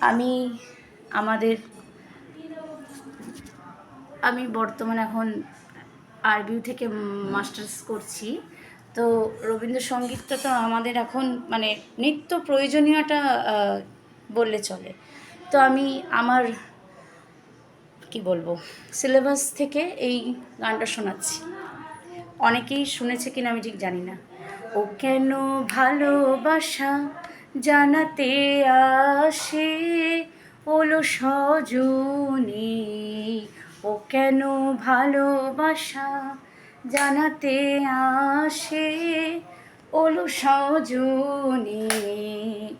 আমি আমাদের, আমি বর্তমানে এখন আরবিউ থেকে মাস্টার্স করছি। তো রবীন্দ্রসঙ্গীতটা তো আমাদের এখন মানে নিত্য প্রয়োজনীয়টা বললে চলে। তো আমি আমার, কি বলব সিলেবাস থেকে এই গানটা শোনাচ্ছি। অনেকেই শুনেছে কিনা আমি ঠিক জানি না। ও কেন ভালোবাসা জানাতে আসে, ওলো সজনী, ও কেন ভালোবাসা? জানাতে আসে, ওলো সজনী,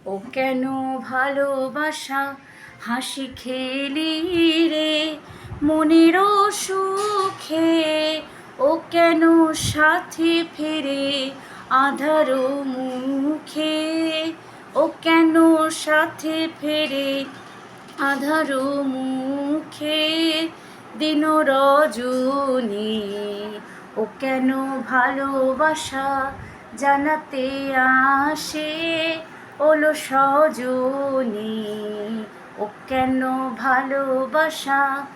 ও কেন ভালোবাসা? হাসি খেলি রে মনের সুখে, ও কেন সাথে ফেরে? আধার মুখে ও কেন সাথে ফেরে? আধার মুখে দিন রজনী। ও কেন ভালোবাসা জানাতে আসে? ওলো সজনী। ও কেন ভালোবাসা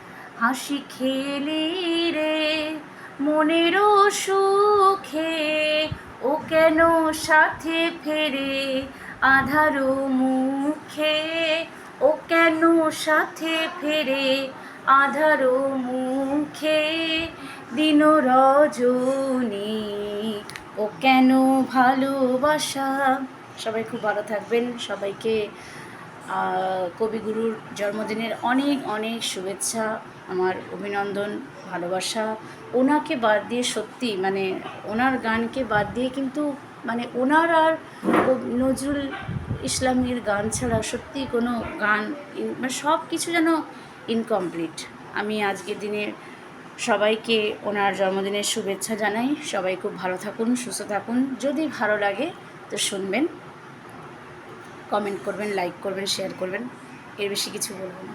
হাসি খেলি রে? মনের সুখে। ও কেন সাথে ফেরে? আধারো মুখে ও কেন সাথে ফেরে? আধারো মুখে দিন রজনী, ও কেন ভালোবাসা? সবাই খুব ভালো থাকবেন। সবাইকে কবিগুরুর জন্মদিনের অনেক অনেক শুভেচ্ছা, আমার অভিনন্দন, ভালোবাসা। ওনাকে বাদ দিয়ে সত্যি মানে ওনার গানকে বাদ দিয়ে কিন্তু মানে ওনার আর নজরুল ইসলামের গান ছাড়া সত্যি কোনো গান মানে সব কিছু যেন ইনকমপ্লিট আমি আজকের দিনে সবাইকে ওনার জন্মদিনের শুভেচ্ছা জানাই। সবাই খুব ভালো থাকুন, সুস্থ থাকুন। যদি ভালো লাগে তো শুনবেন কমেন্ট করবেন লাইক করবেন শেয়ার করবেন। এর বেশি কিছু বলব না।